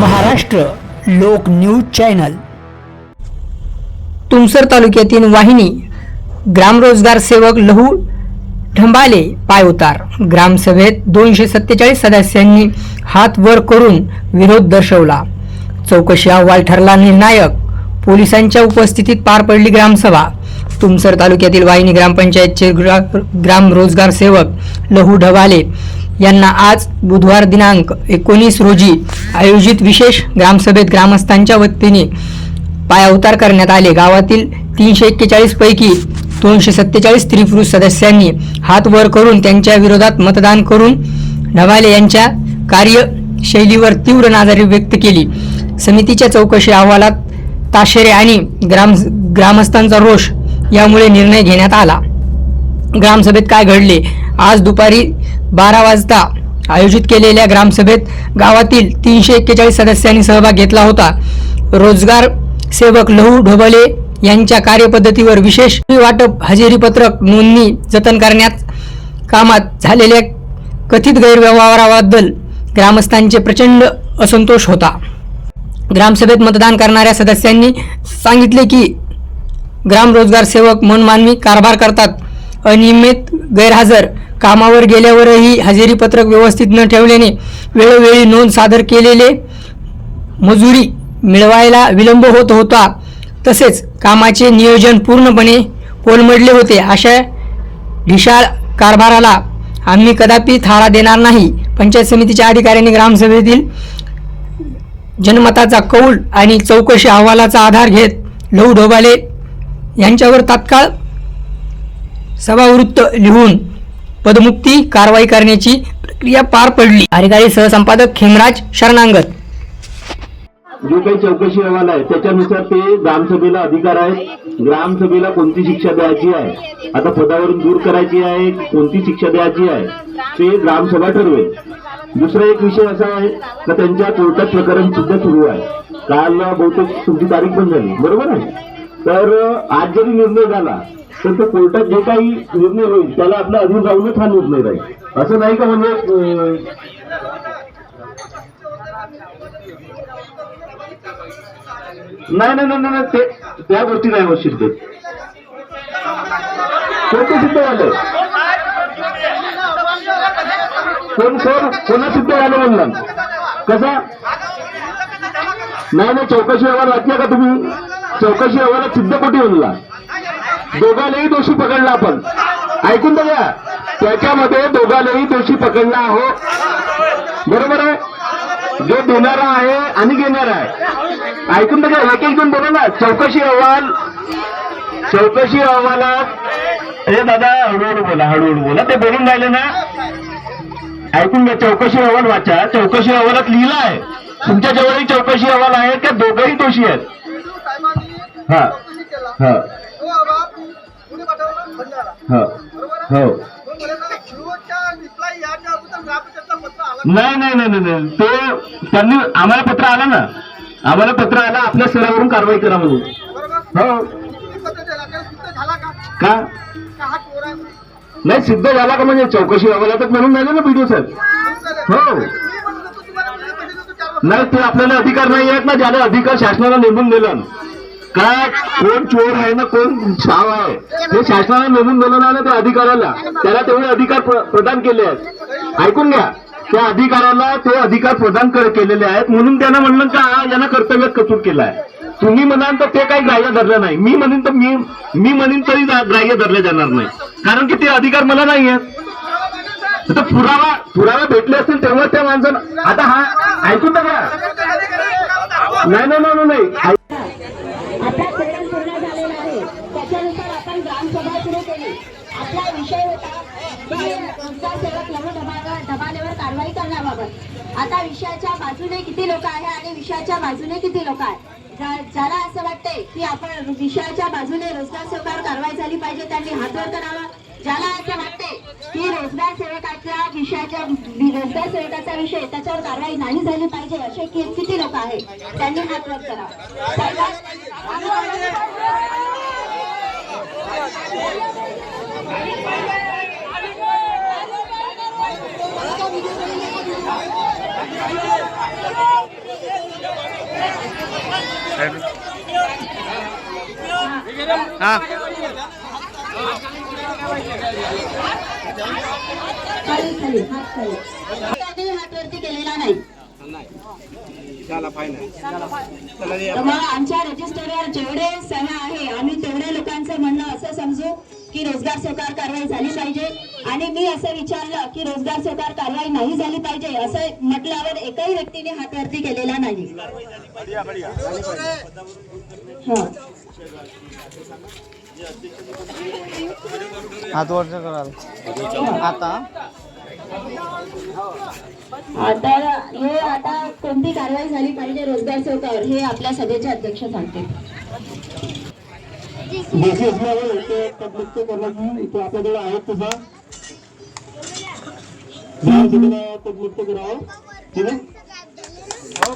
महाराष्ट्र लोक news channel. Tumsar तालुक्यातील वाहिनी ग्रामरोजगार सेवक लहू ढंबाले पायउतार ग्रामसभेत दोनशे सत्तेचाळीस सदस्यांनी हात वर करून विरोध दर्शवला. चौकशी अहवाल ठरला निर्णायक. पोलिसांच्या उपस्थितीत पार पडली ग्रामसभा. तुमसर तालुक्यातील वाहिनी ग्रामपंचायतचे ग्रा- ग्राम रोजगार सेवक लहू ढवाले यांना आज बुधवार दिनांक एकोणीस रोजी आयोजित विशेष ग्रामसभेत ग्रामस्थांच्या वतीने पायाउतार करण्यात आले. गावातील तीनशे एक्केचाळीस पैकी दोनशे सत्तेचाळीस स्त्री पुरुष सदस्यांनी हात वर करून त्यांच्या विरोधात मतदान करून ढवाले यांच्या कार्यशैलीवर तीव्र नाजारी व्यक्त केली. समितीच्या चौकशी अहवालात ताशेरे आणि ग्राम ग्रामस्थांचा रोष यामुळे निर्णय घेण्यात आला. ग्रामसभेत काय घडले? आज दुपारी बारा वाजता आयोजित केलेल्या ग्रामसभेत गावातील तीनशे एक्केचाळीस सदस्यांनी सहभाग घेतला होता. रोजगार सेवक लहू ढोबले यांच्या कार्यपद्धतीवर विशेष वाटप हजेरी पत्रक नोंदणी जतन करण्यात कामात झालेल्या कथित गैरव्यवहाराबद्दल ग्रामस्थांचे प्रचंड असंतोष होता. ग्रामसभेत मतदान करणाऱ्या सदस्यांनी सांगितले की ग्राम रोजगार सेवक मनमानवी कारभार करतात. अनियमित गैरहजर कामावर गेल्यावरही हजेरी पत्रक व्यवस्थित न ठेवल्याने वेळोवेळी नोंद सादर केलेले मजुरी मिळवायला विलंब होत होता. तसेच कामाचे नियोजन पूर्णपणे कोलमडले होते. अशा ढिशाळ कारभाराला आम्ही कदापि थारा देणार नाही. पंचायत समितीच्या अधिकाऱ्यांनी ग्रामसभेतील जनमताचा कौल आणि चौकशी अहवालाचा आधार घेत लहू ढोबाले यांच्यावर तात्काळ सभावृत्त लिहून पदमुक्ती कारवाई करण्याची प्रक्रिया पार पडली. कार्यकारी सहसंपादक खेमराज शरणांगत जो काही चौकशी अहवाल आहे त्याच्यानुसार ते ग्रामसभेला अधिकार आहेत. ग्रामसभेला कोणती शिक्षा द्यायची आहे? आता पदावरून दूर करायची आहे कोणती शिक्षा द्यायची आहे? ते ग्रामसभा ठरवेल. दुसरा एक विषय असा आहे का त्यांच्या कोर्टात प्रकरण सुद्धा सुरू आहे. काल बहुतेक तुमची तारीख पण झाली बरोबर आहे? तर आज जरी निर्णय झाला तर तो कोर्टात जे काही निर्णय होईल त्याला आपला अधीन राहूनच हा निर्णय राहील असं नाही का म्हणजे अं, नाही नाही नाही नाही ते त्या गोष्टी नाही होत सिद्ध कोणते सिद्ध झालं कोण कोण कोणा सिद्ध झालं म्हणलं? कसा? नाही नाही चौकशी अहवाल वाचला का तुम्ही? चौकशी अहवालात सिद्ध कुठे म्हणला. दोघालाही दोषी पकडला आपण. ऐकून बघा. त्याच्यामध्ये दोघालाही दोषी पकडला आहो. बरोबर आहे? जो देणारा आहे आणि घेणारा आहे. ऐकून बघा एक एक जण बोला ना. चौकशी अहवाल चौकशी अहवालात हे दादा हळूहळू बोला हळूहळू बोला. ते बोलून राहिले ना? ऐकून घ्या चौकशी अहवाल वाचा. चौकशी अहवालात लिहिलं आहे. तुमच्या जवळही चौकशी अहवाल आहे त्या दोघंही दोषी आहेत. हा. हा. हा. हो. नाही नाही नाही नाही नाही. ते त्यांनी आम्हाला पत्र आलं ना. आम्हाला पत्र आलं आपल्या स्तरावरून कारवाई करा म्हणून. हो. का? नाही सिद्ध झाला का म्हणजे चौकशी अहवालातच म्हणून नाही ना व्हिडिओ साहेब. हो. नाही ते आपल्याला अधिकार नाही आहेत ना ज्याला अधिकार शासनाला नेमून दिलं. का कोण चोर आहे ना कोण छाव आहे? हे शासनाला नेमून दिलं ना त्या अधिकाऱ्याला. त्याला तेवढे अधिकार प्रदान केले आहेत. ऐकून घ्या त्या अधिकाऱ्याला ते अधिकार प्रदान केलेले आहेत. म्हणून त्यानं म्हणलं का यानं कर्तव्यात कसूर केलाय? आहे तुम्ही म्हणाल तर ते काही ग्राह्य धरलं नाही. मी म्हणेन तर मी मी म्हणेन तरी ग्राह्य धरले जाणार नाही. कारण की ते अधिकार मला नाही आहेत पुरावा पुरावा भेटले असतील तेव्हा त्या माणसानं. आता हा ऐकून बघा नाही नाही नाही नाही. आपला पूर्ण झालेला आहे. आपण ग्रामसभा विषय होता कारवाई करण्याबाबत. आता विषयाच्या बाजूने किती लोक आहे आणि विषयाच्या बाजूने किती लोक आहे ज्याला असं वाटते की आपण विषयाच्या बाजूने रोजगार सेवकावर कारवाई झाली पाहिजे त्यांनी हातवर करावा. ज्याला असं वाटते की रोजगार सेवकाच्या विषयाच्या रोजगार सेवकाचा विषय त्याच्यावर कारवाई नाही झाली पाहिजे असे किती लोक आहेत त्यांनी हात वर करावा. हा केलेला नाही आमच्या रजिस्टरवर जेवढे की रोजगार स्वीकार कारवाई झाली पाहिजे. आणि मी असं विचारलं की रोजगार स्वीकार कारवाई नाही झाली पाहिजे असं म्हटल्यावर एकही व्यक्तीने हात वरती केलेला नाही. हा. आता? आता हे आता कोणती कारवाई झाली पाहिजे रोजगार चौकावर हे आपल्या सभेचे अध्यक्ष सांगतील. जशी असणार आहे करण्याची इथे आपल्याकडे आहेत तसा ग्रामसभेला करावं. ठीक आहे? हो,